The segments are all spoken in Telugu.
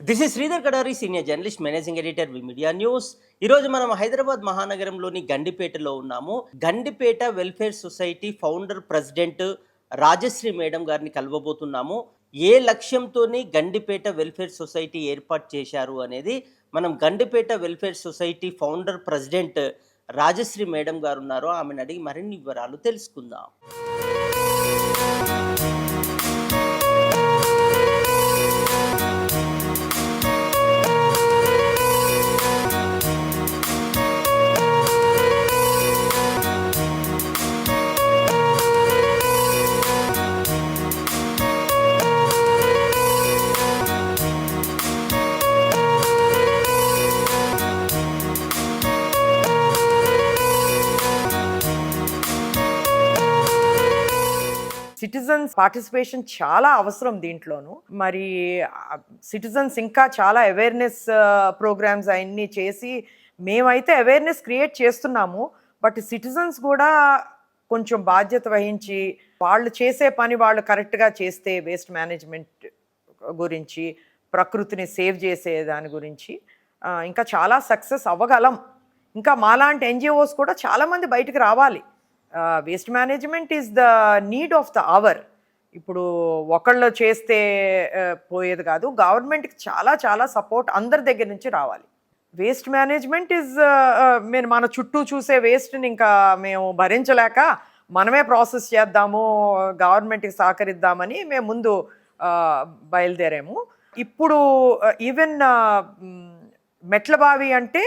This is Sridhar Kadari senior journalist managing editor V media news ఈరోజు మనం హైదరాబాద్ మహానగరంలోని గండిపేటలో ఉన్నాము. Gandipet welfare society founder president Rajashri madam గారిని కలవబోతున్నాము. ఏ లక్ష్యంతోని గండిపేట వెల్ఫేర్ సొసైటీ ఏర్పాటు చేశారు అనేది మనం Gandipet welfare society founder president Rajashri madam గారు ఉన్నారు. ఆమెను అడిగి మరిన్ని వివరాలు తెలుసుకుందాం. సిటిజన్స్ పార్టిసిపేషన్ చాలా అవసరం దీంట్లోను. మరి సిటిజన్స్ ఇంకా చాలా అవేర్నెస్ ప్రోగ్రామ్స్ అవన్నీ చేసి మేమైతే అవేర్నెస్ క్రియేట్ చేస్తున్నాము. బట్ సిటిజన్స్ కూడా కొంచెం బాధ్యత వహించి వాళ్ళు చేసే పని వాళ్ళు కరెక్ట్గా చేస్తే వేస్ట్ మేనేజ్మెంట్ గురించి ప్రకృతిని సేవ్ చేసే దాని గురించి ఇంకా చాలా సక్సెస్ అవ్వగలం. ఇంకా మాలాంటి ఎన్జిఓస్ కూడా చాలామంది బయటకు రావాలి. Waste management is the need of the hour ఇప్పుడు ఒకళ్ళు చేస్తే పోయేది కాదు గవర్నమెంట్కి చాలా చాలా సపోర్ట్ అందరి దగ్గర నుంచి రావాలి. వేస్ట్ మేనేజ్మెంట్ ఈజ్ మేము మన చుట్టూ చూసే వేస్ట్ని ఇంకా మేము భరించలేక మనమే ప్రాసెస్ చేద్దాము గవర్నమెంట్కి సహకరిద్దామని మేము ముందు బయలుదేరాము. ఇప్పుడు ఈవెన్ మెట్ల బావి అంటే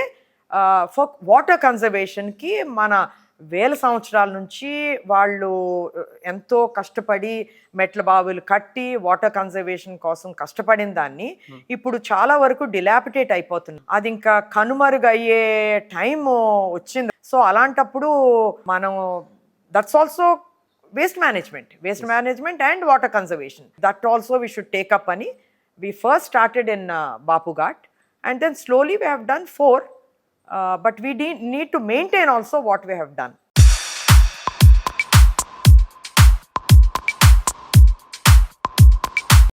ఫర్ వాటర్ కన్జర్వేషన్కి మన వేల సంవత్సరాల నుంచి వాళ్ళు ఎంతో కష్టపడి మెట్ల బావులు కట్టి వాటర్ కన్జర్వేషన్ కోసం కష్టపడిన దాన్ని ఇప్పుడు చాలా వరకు డిలాపిటేట్ అయిపోతుంది. అది ఇంకా కనుమరుగయ్యే టైం వచ్చింది. సో అలాంటప్పుడు మనం that's also waste management waste management and water conservation that also we should take up అని started in uh, Bapughat and then slowly we have done four, uh, Uh, but we need to maintain also what we have done.